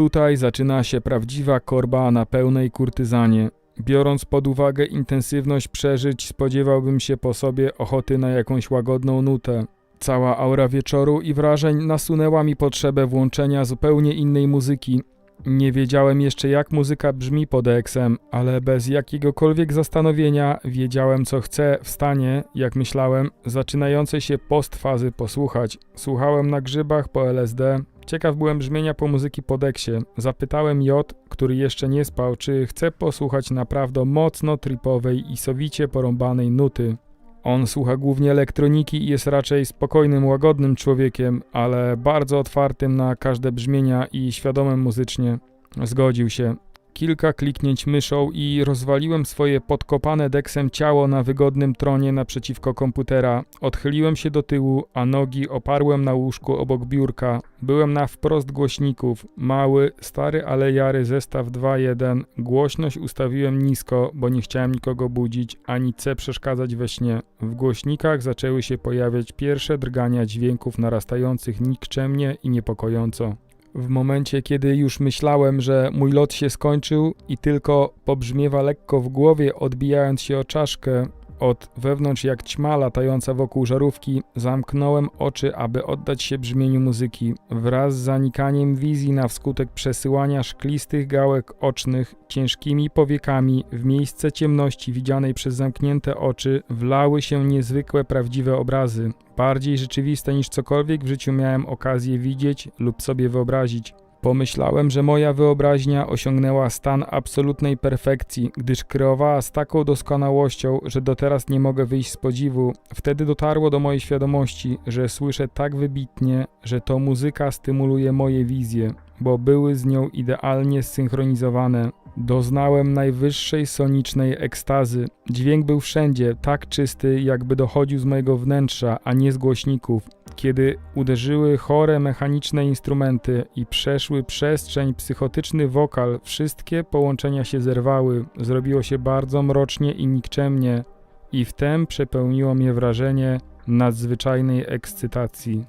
Tutaj zaczyna się prawdziwa korba na pełnej kurtyzanie. Biorąc pod uwagę intensywność przeżyć, spodziewałbym się po sobie ochoty na jakąś łagodną nutę. Cała aura wieczoru i wrażeń nasunęła mi potrzebę włączenia zupełnie innej muzyki. Nie wiedziałem jeszcze, jak muzyka brzmi pod EXem, ale bez jakiegokolwiek zastanowienia wiedziałem, co chcę w stanie, jak myślałem, zaczynającej się postfazy posłuchać. Słuchałem na grzybach po LSD. Ciekaw byłem brzmienia po muzyki pod eksie. Zapytałem J, który jeszcze nie spał, czy chce posłuchać naprawdę mocno tripowej i sowicie porąbanej nuty. On słucha głównie elektroniki i jest raczej spokojnym, łagodnym człowiekiem, ale bardzo otwartym na każde brzmienia i świadomym muzycznie. Zgodził się. Kilka kliknięć myszą i rozwaliłem swoje podkopane deksem ciało na wygodnym tronie naprzeciwko komputera. Odchyliłem się do tyłu, a nogi oparłem na łóżku obok biurka. Byłem na wprost głośników. Mały, stary, ale jary zestaw 2.1. Głośność ustawiłem nisko, bo nie chciałem nikogo budzić, ani C przeszkadzać we śnie. W głośnikach zaczęły się pojawiać pierwsze drgania dźwięków narastających nikczemnie i niepokojąco. W momencie, kiedy już myślałem, że mój lot się skończył i tylko pobrzmiewa lekko w głowie, odbijając się o czaszkę, od wewnątrz jak ćma latająca wokół żarówki, zamknąłem oczy, aby oddać się brzmieniu muzyki. Wraz z zanikaniem wizji na wskutek przesyłania szklistych gałek ocznych ciężkimi powiekami w miejsce ciemności widzianej przez zamknięte oczy wlały się niezwykłe prawdziwe obrazy, bardziej rzeczywiste niż cokolwiek w życiu miałem okazję widzieć lub sobie wyobrazić. Pomyślałem, że moja wyobraźnia osiągnęła stan absolutnej perfekcji, gdyż kreowała z taką doskonałością, że do teraz nie mogę wyjść z podziwu. Wtedy dotarło do mojej świadomości, że słyszę tak wybitnie, że to muzyka stymuluje moje wizje, bo były z nią idealnie zsynchronizowane. Doznałem najwyższej sonicznej ekstazy. Dźwięk był wszędzie, tak czysty, jakby dochodził z mojego wnętrza, a nie z głośników. Kiedy uderzyły chore mechaniczne instrumenty i przeszły przestrzeń psychotyczny wokal, wszystkie połączenia się zerwały, zrobiło się bardzo mrocznie i nikczemnie, i wtem przepełniło mnie wrażenie nadzwyczajnej ekscytacji.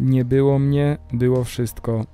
Nie było mnie, było wszystko.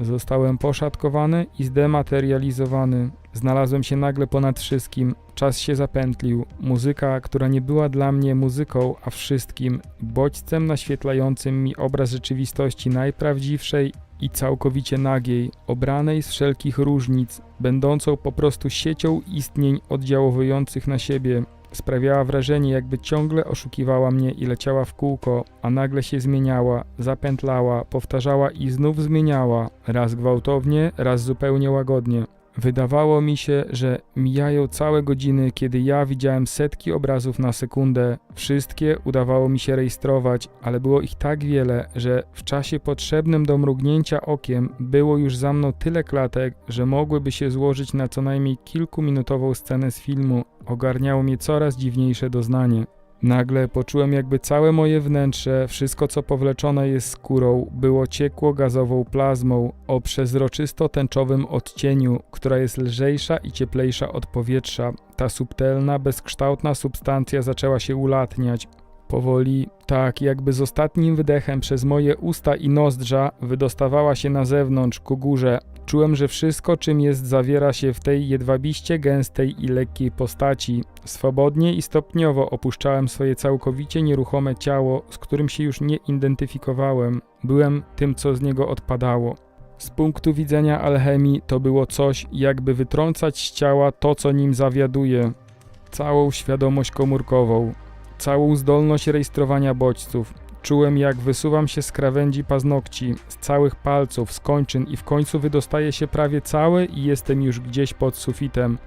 Zostałem poszatkowany i zdematerializowany. Znalazłem się nagle ponad wszystkim. Czas się zapętlił. Muzyka, która nie była dla mnie muzyką, a wszystkim, bodźcem naświetlającym mi obraz rzeczywistości najprawdziwszej i całkowicie nagiej, obranej z wszelkich różnic, będącą po prostu siecią istnień oddziaływujących na siebie, sprawiała wrażenie, jakby ciągle oszukiwała mnie i leciała w kółko, a nagle się zmieniała, zapętlała, powtarzała i znów zmieniała, raz gwałtownie, raz zupełnie łagodnie. Wydawało mi się, że mijają całe godziny, kiedy ja widziałem setki obrazów na sekundę. Wszystkie udawało mi się rejestrować, ale było ich tak wiele, że w czasie potrzebnym do mrugnięcia okiem było już za mną tyle klatek, że mogłyby się złożyć na co najmniej kilkuminutową scenę z filmu. Ogarniało mnie coraz dziwniejsze doznanie. Nagle poczułem, jakby całe moje wnętrze, wszystko co powleczone jest skórą, było ciekło gazową plazmą o przezroczysto-tęczowym odcieniu, która jest lżejsza i cieplejsza od powietrza. Ta subtelna, bezkształtna substancja zaczęła się ulatniać. Powoli, tak jakby z ostatnim wydechem przez moje usta i nozdrza wydostawała się na zewnątrz, ku górze. Czułem, że wszystko, czym jest, zawiera się w tej jedwabiście gęstej i lekkiej postaci. Swobodnie i stopniowo opuszczałem swoje całkowicie nieruchome ciało, z którym się już nie identyfikowałem. Byłem tym, co z niego odpadało. Z punktu widzenia alchemii to było coś, jakby wytrącać z ciała to, co nim zawiaduje. Całą świadomość komórkową, całą zdolność rejestrowania bodźców. Czułem, jak wysuwam się z krawędzi paznokci, z całych palców, z kończyn i w końcu wydostaje się prawie cały i jestem już gdzieś pod sufitem.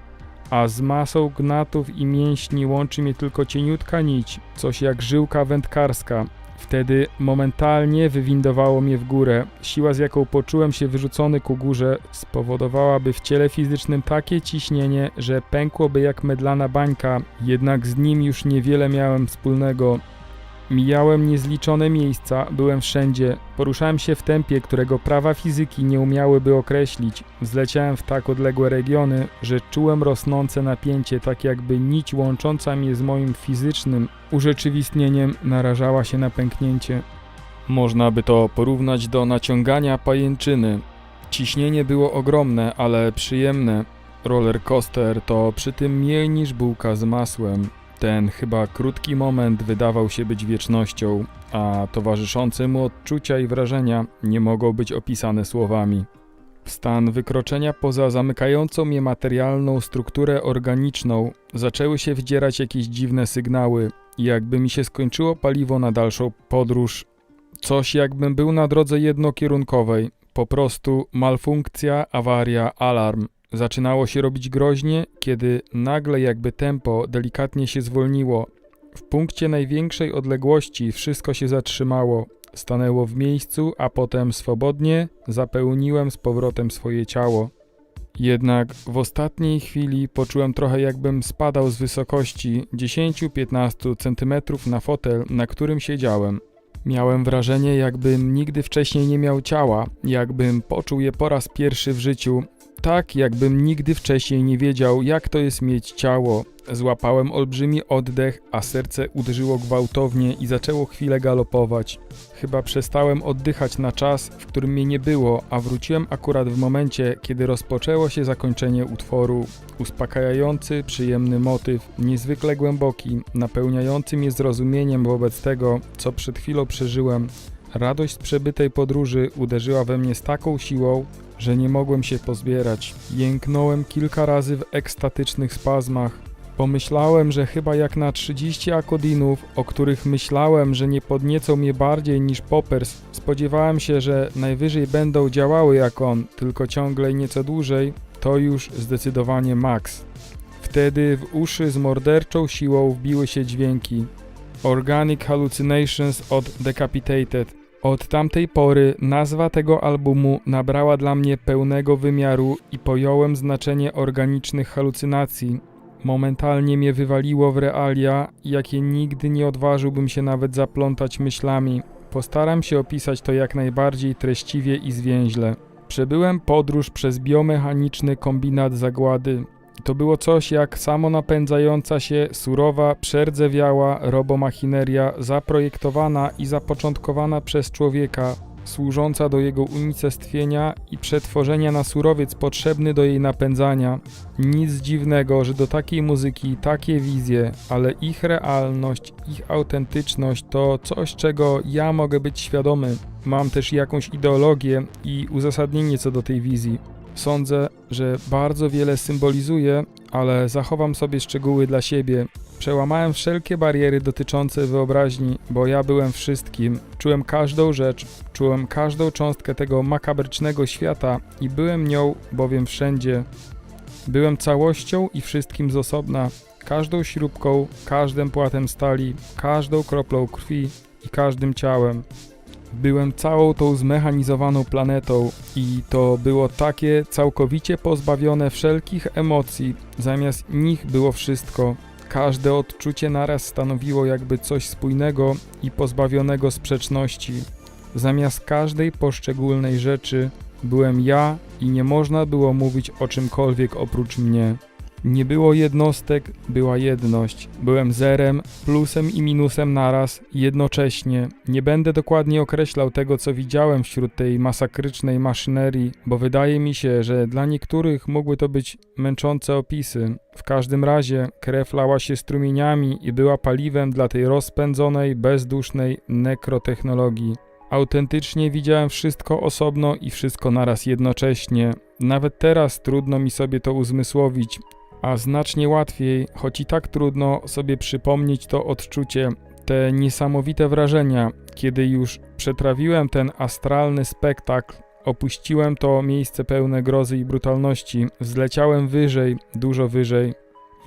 A z masą gnatów i mięśni łączy mnie tylko cieniutka nić, coś jak żyłka wędkarska. Wtedy momentalnie wywindowało mnie w górę. Siła, z jaką poczułem się wyrzucony ku górze, spowodowałaby w ciele fizycznym takie ciśnienie, że pękłoby jak medlana bańka, jednak z nim już niewiele miałem wspólnego. Mijałem niezliczone miejsca, byłem wszędzie. Poruszałem się w tempie, którego prawa fizyki nie umiałyby określić. Zleciałem w tak odległe regiony, że czułem rosnące napięcie, tak jakby nić łącząca mnie z moim fizycznym urzeczywistnieniem narażała się na pęknięcie. Można by to porównać do naciągania pajęczyny. Ciśnienie było ogromne, ale przyjemne. Roller coaster to przy tym mniej niż bułka z masłem. Ten chyba krótki moment wydawał się być wiecznością, a towarzyszące mu odczucia i wrażenia nie mogą być opisane słowami. Stan wykroczenia poza zamykającą mnie materialną strukturę organiczną zaczęły się wdzierać jakieś dziwne sygnały, jakby mi się skończyło paliwo na dalszą podróż. Coś jakbym był na drodze jednokierunkowej. Po prostu malfunkcja, awaria, alarm. Zaczynało się robić groźnie, kiedy nagle jakby tempo delikatnie się zwolniło. W punkcie największej odległości wszystko się zatrzymało. Stanęło w miejscu, a potem swobodnie zapełniłem z powrotem swoje ciało. Jednak w ostatniej chwili poczułem trochę jakbym spadał z wysokości 10-15 cm na fotel, na którym siedziałem. Miałem wrażenie, jakbym nigdy wcześniej nie miał ciała, jakbym poczuł je po raz pierwszy w życiu, tak jakbym nigdy wcześniej nie wiedział, jak to jest mieć ciało. Złapałem olbrzymi oddech, a serce uderzyło gwałtownie i zaczęło chwilę galopować. Chyba przestałem oddychać na czas, w którym mnie nie było, a wróciłem akurat w momencie, kiedy rozpoczęło się zakończenie utworu. Uspokajający, przyjemny motyw, niezwykle głęboki, napełniający mnie zrozumieniem wobec tego, co przed chwilą przeżyłem. Radość z przebytej podróży uderzyła we mnie z taką siłą, że nie mogłem się pozbierać. Jęknąłem kilka razy w ekstatycznych spazmach. Pomyślałem, że chyba jak na 30 akodinów, o których myślałem, że nie podniecą mnie bardziej niż poppers, spodziewałem się, że najwyżej będą działały jak on, tylko ciągle i nieco dłużej, to już zdecydowanie max. Wtedy w uszy z morderczą siłą wbiły się dźwięki. Organic Hallucinations od Decapitated. Od tamtej pory nazwa tego albumu nabrała dla mnie pełnego wymiaru i pojąłem znaczenie organicznych halucynacji. Momentalnie mnie wywaliło w realia, jakie nigdy nie odważyłbym się nawet zaplątać myślami. Postaram się opisać to jak najbardziej treściwie i zwięźle. Przebyłem podróż przez biomechaniczny kombinat zagłady. To było coś jak samonapędzająca się, surowa, przerdzewiała robomachineria zaprojektowana i zapoczątkowana przez człowieka, służąca do jego unicestwienia i przetworzenia na surowiec potrzebny do jej napędzania. Nic dziwnego, że do takiej muzyki takie wizje, ale ich realność, ich autentyczność to coś, czego ja mogę być świadomy. Mam też jakąś ideologię i uzasadnienie co do tej wizji. Sądzę, że bardzo wiele symbolizuje, ale zachowam sobie szczegóły dla siebie. Przełamałem wszelkie bariery dotyczące wyobraźni, bo ja byłem wszystkim. Czułem każdą rzecz, czułem każdą cząstkę tego makabrycznego świata i byłem nią, bowiem wszędzie. Byłem całością i wszystkim z osobna, każdą śrubką, każdym płatem stali, każdą kroplą krwi i każdym ciałem. Byłem całą tą zmechanizowaną planetą i to było takie całkowicie pozbawione wszelkich emocji. Zamiast nich było wszystko. Każde odczucie naraz stanowiło jakby coś spójnego i pozbawionego sprzeczności. Zamiast każdej poszczególnej rzeczy byłem ja i nie można było mówić o czymkolwiek oprócz mnie. Nie było jednostek, była jedność. Byłem zerem, plusem i minusem naraz, jednocześnie. Nie będę dokładnie określał tego, co widziałem wśród tej masakrycznej maszynerii, bo wydaje mi się, że dla niektórych mogły to być męczące opisy. W każdym razie krew lała się strumieniami i była paliwem dla tej rozpędzonej, bezdusznej nekrotechnologii. Autentycznie widziałem wszystko osobno i wszystko naraz jednocześnie. Nawet teraz trudno mi sobie to uzmysłowić, a znacznie łatwiej, choć i tak trudno sobie przypomnieć to odczucie, te niesamowite wrażenia, kiedy już przetrawiłem ten astralny spektakl, opuściłem to miejsce pełne grozy i brutalności, zleciałem wyżej, dużo wyżej.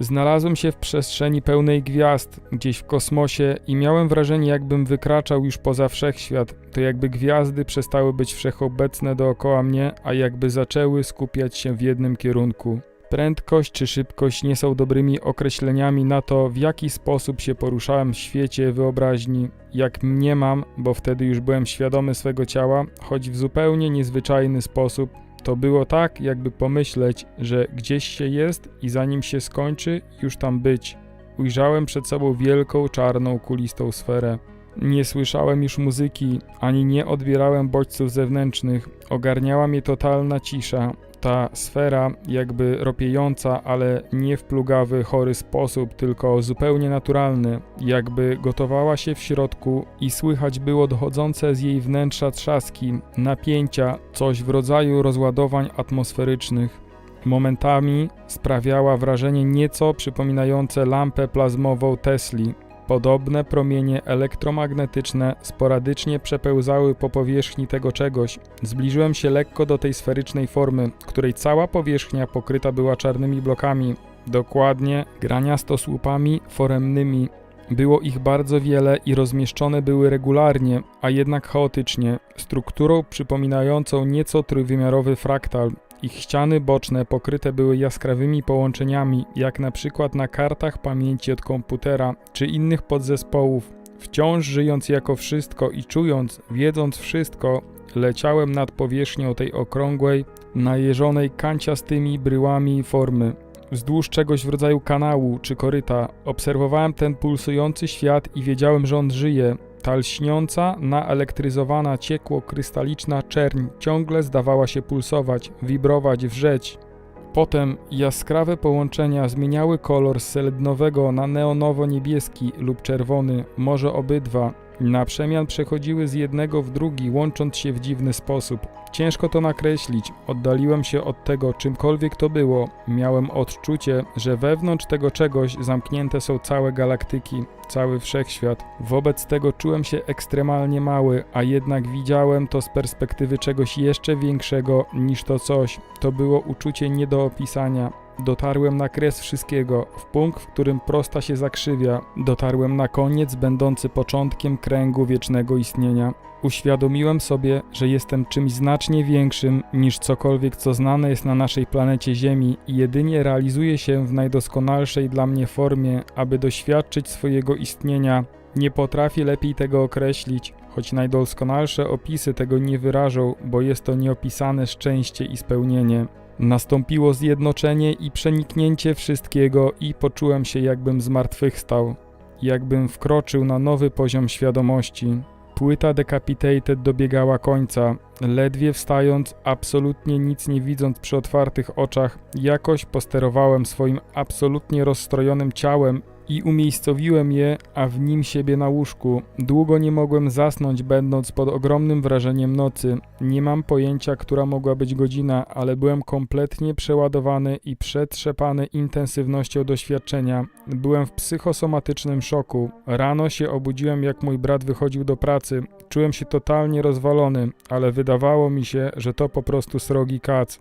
Znalazłem się w przestrzeni pełnej gwiazd, gdzieś w kosmosie i miałem wrażenie, jakbym wykraczał już poza wszechświat. To jakby gwiazdy przestały być wszechobecne dookoła mnie, a jakby zaczęły skupiać się w jednym kierunku. Prędkość czy szybkość nie są dobrymi określeniami na to, w jaki sposób się poruszałem w świecie wyobraźni, jak mniemam, bo wtedy już byłem świadomy swego ciała, choć w zupełnie niezwyczajny sposób. To było tak, jakby pomyśleć, że gdzieś się jest i zanim się skończy, już tam być. Ujrzałem przed sobą wielką, czarną, kulistą sferę. Nie słyszałem już muzyki, ani nie odbierałem bodźców zewnętrznych. Ogarniała mnie totalna cisza. Ta sfera, jakby ropiejąca, ale nie w plugawy, chory sposób, tylko zupełnie naturalny, jakby gotowała się w środku i słychać było dochodzące z jej wnętrza trzaski, napięcia, coś w rodzaju rozładowań atmosferycznych. Momentami sprawiała wrażenie nieco przypominające lampę plazmową Tesli. Podobne promienie elektromagnetyczne sporadycznie przepełzały po powierzchni tego czegoś. Zbliżyłem się lekko do tej sferycznej formy, której cała powierzchnia pokryta była czarnymi blokami. Dokładnie graniasto słupami foremnymi. Było ich bardzo wiele i rozmieszczone były regularnie, a jednak chaotycznie, strukturą przypominającą nieco trójwymiarowy fraktal. Ich ściany boczne pokryte były jaskrawymi połączeniami, jak na przykład na kartach pamięci od komputera czy innych podzespołów. Wciąż żyjąc jako wszystko i czując, wiedząc wszystko, leciałem nad powierzchnią tej okrągłej, najeżonej kanciastymi bryłami formy. Wzdłuż czegoś w rodzaju kanału czy koryta obserwowałem ten pulsujący świat i wiedziałem, że on żyje. Ta lśniąca, naelektryzowana, ciekło-krystaliczna czerń ciągle zdawała się pulsować, wibrować, wrzeć. Potem jaskrawe połączenia zmieniały kolor z selednowego na neonowo-niebieski lub czerwony, może obydwa. Na przemian przechodziły z jednego w drugi, łącząc się w dziwny sposób. Ciężko to nakreślić. Oddaliłem się od tego, czymkolwiek to było. Miałem odczucie, że wewnątrz tego czegoś zamknięte są całe galaktyki, cały wszechświat. Wobec tego czułem się ekstremalnie mały, a jednak widziałem to z perspektywy czegoś jeszcze większego niż to coś. To było uczucie nie do opisania. Dotarłem na kres wszystkiego, w punkt, w którym prosta się zakrzywia. Dotarłem na koniec, będący początkiem kręgu wiecznego istnienia. Uświadomiłem sobie, że jestem czymś znacznie większym niż cokolwiek, co znane jest na naszej planecie Ziemi i jedynie realizuje się w najdoskonalszej dla mnie formie, aby doświadczyć swojego istnienia. Nie potrafię lepiej tego określić, choć najdoskonalsze opisy tego nie wyrażą, bo jest to nieopisane szczęście i spełnienie. Nastąpiło zjednoczenie i przeniknięcie wszystkiego i poczułem się jakbym zmartwychwstał, jakbym wkroczył na nowy poziom świadomości. Płyta Decapitated dobiegała końca. Ledwie wstając, absolutnie nic nie widząc przy otwartych oczach, jakoś posterowałem swoim absolutnie rozstrojonym ciałem i umiejscowiłem je, a w nim siebie na łóżku. Długo nie mogłem zasnąć, będąc pod ogromnym wrażeniem nocy. Nie mam pojęcia, która mogła być godzina, ale byłem kompletnie przeładowany i przetrzepany intensywnością doświadczenia. Byłem w psychosomatycznym szoku. Rano się obudziłem, jak mój brat wychodził do pracy. Czułem się totalnie rozwalony, ale wydawało mi się, że to po prostu srogi kac.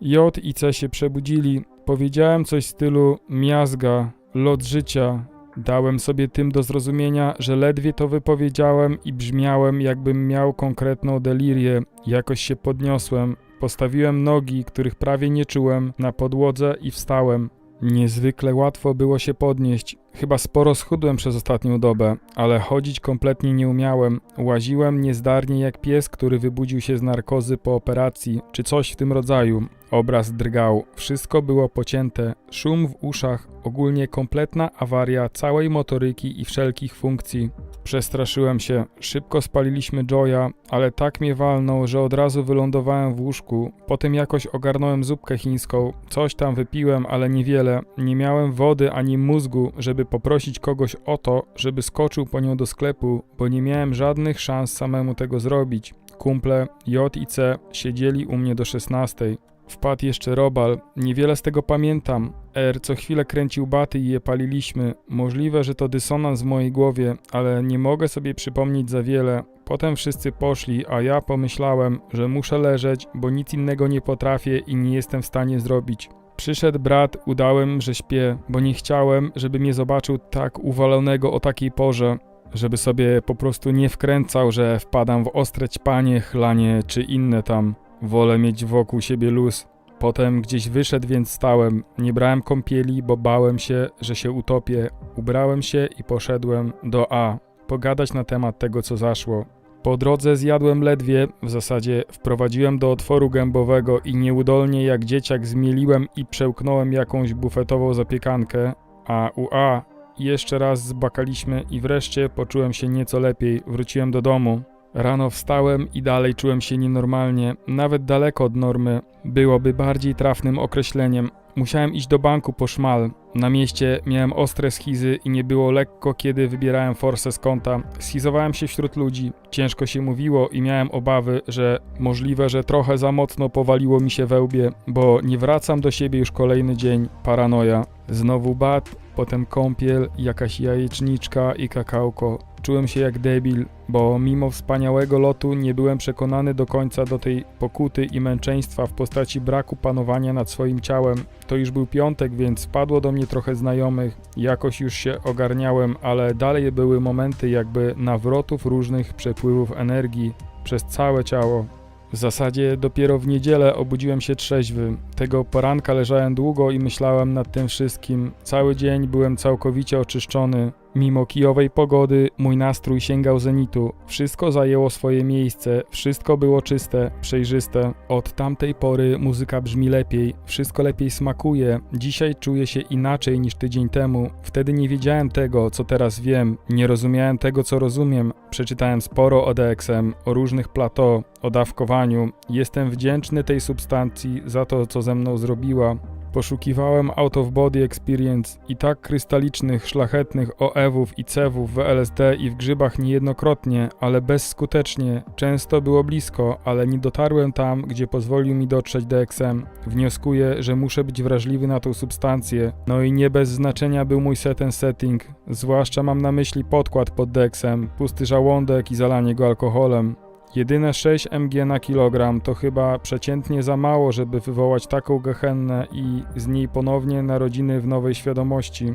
J i C się przebudzili. Powiedziałem coś w stylu miazga, lot życia. Dałem sobie tym do zrozumienia, że ledwie to wypowiedziałem i brzmiałem, jakbym miał konkretną delirię. Jakoś się podniosłem. Postawiłem nogi, których prawie nie czułem, na podłodze i wstałem. Niezwykle łatwo było się podnieść. Chyba sporo schudłem przez ostatnią dobę, ale chodzić kompletnie nie umiałem. Łaziłem niezdarnie jak pies, który wybudził się z narkozy po operacji, czy coś w tym rodzaju. Obraz drgał, wszystko było pocięte, szum w uszach, ogólnie kompletna awaria całej motoryki i wszelkich funkcji. Przestraszyłem się, szybko spaliliśmy Joya, ale tak mnie walnął, że od razu wylądowałem w łóżku. Potem jakoś ogarnąłem zupkę chińską, coś tam wypiłem, ale niewiele. Nie miałem wody ani mózgu, żeby poprosić kogoś o to, żeby skoczył po nią do sklepu, bo nie miałem żadnych szans samemu tego zrobić. Kumple J i C siedzieli u mnie do 16. Wpadł jeszcze robal. Niewiele z tego pamiętam. R co chwilę kręcił baty i je paliliśmy. Możliwe, że to dysonans w mojej głowie, ale nie mogę sobie przypomnieć za wiele. Potem wszyscy poszli, a ja pomyślałem, że muszę leżeć, bo nic innego nie potrafię i nie jestem w stanie zrobić. Przyszedł brat, udałem, że śpię, bo nie chciałem, żeby mnie zobaczył tak uwalonego o takiej porze. Żeby sobie po prostu nie wkręcał, że wpadam w ostre ćpanie, chlanie czy inne tam. Wolę mieć wokół siebie luz. Potem gdzieś wyszedł, więc stałem. Nie brałem kąpieli, bo bałem się, że się utopię. Ubrałem się i poszedłem do A. Pogadać na temat tego, co zaszło. Po drodze zjadłem ledwie, w zasadzie wprowadziłem do otworu gębowego i nieudolnie jak dzieciak zmieliłem i przełknąłem jakąś bufetową zapiekankę, a u A jeszcze raz zbakaliśmy i wreszcie poczułem się nieco lepiej. Wróciłem do domu. Rano wstałem i dalej czułem się nienormalnie, nawet daleko od normy. Byłoby bardziej trafnym określeniem. Musiałem iść do banku po szmal. Na mieście miałem ostre schizy i nie było lekko, kiedy wybierałem forsę z konta. Schizowałem się wśród ludzi. Ciężko się mówiło i miałem obawy, że możliwe, że trochę za mocno powaliło mi się we łbie, bo nie wracam do siebie już kolejny dzień. Paranoja. Znowu bat, potem kąpiel, jakaś jajeczniczka i kakałko. Czułem się jak debil, bo mimo wspaniałego lotu nie byłem przekonany do końca do tej pokuty i męczeństwa w postaci braku panowania nad swoim ciałem. To już był piątek, więc padło do mnie trochę znajomych. Jakoś już się ogarniałem, ale dalej były momenty jakby nawrotów różnych przepływów energii przez całe ciało. W zasadzie dopiero w niedzielę obudziłem się trzeźwy. Tego poranka leżałem długo i myślałem nad tym wszystkim. Cały dzień byłem całkowicie oczyszczony. Mimo kijowej pogody mój nastrój sięgał zenitu. Wszystko zajęło swoje miejsce, wszystko było czyste, przejrzyste. Od tamtej pory muzyka brzmi lepiej, wszystko lepiej smakuje. Dzisiaj czuję się inaczej niż tydzień temu. Wtedy nie wiedziałem tego, co teraz wiem, nie rozumiałem tego, co rozumiem. Przeczytałem sporo o DXM, o różnych plateau, o dawkowaniu. Jestem wdzięczny tej substancji za to, co ze mną zrobiła. Poszukiwałem out of body experience i tak krystalicznych, szlachetnych OEW-ów i CEW-ów w LSD i w grzybach niejednokrotnie, ale bezskutecznie. Często było blisko, ale nie dotarłem tam, gdzie pozwolił mi dotrzeć DXM. Wnioskuję, że muszę być wrażliwy na tą substancję. No i nie bez znaczenia był mój set and setting. Zwłaszcza mam na myśli podkład pod DXM, pusty żołądek i zalanie go alkoholem. Jedyne 6 mg na kilogram to chyba przeciętnie za mało, żeby wywołać taką gehennę i z niej ponownie narodziny w nowej świadomości.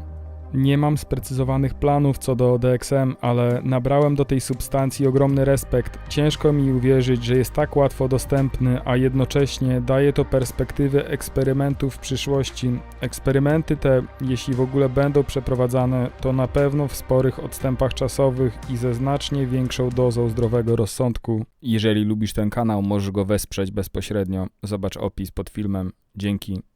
Nie mam sprecyzowanych planów co do DXM, ale nabrałem do tej substancji ogromny respekt. Ciężko mi uwierzyć, że jest tak łatwo dostępny, a jednocześnie daje to perspektywy eksperymentów w przyszłości. Eksperymenty te, jeśli w ogóle będą przeprowadzane, to na pewno w sporych odstępach czasowych i ze znacznie większą dozą zdrowego rozsądku. Jeżeli lubisz ten kanał, możesz go wesprzeć bezpośrednio. Zobacz opis pod filmem. Dzięki.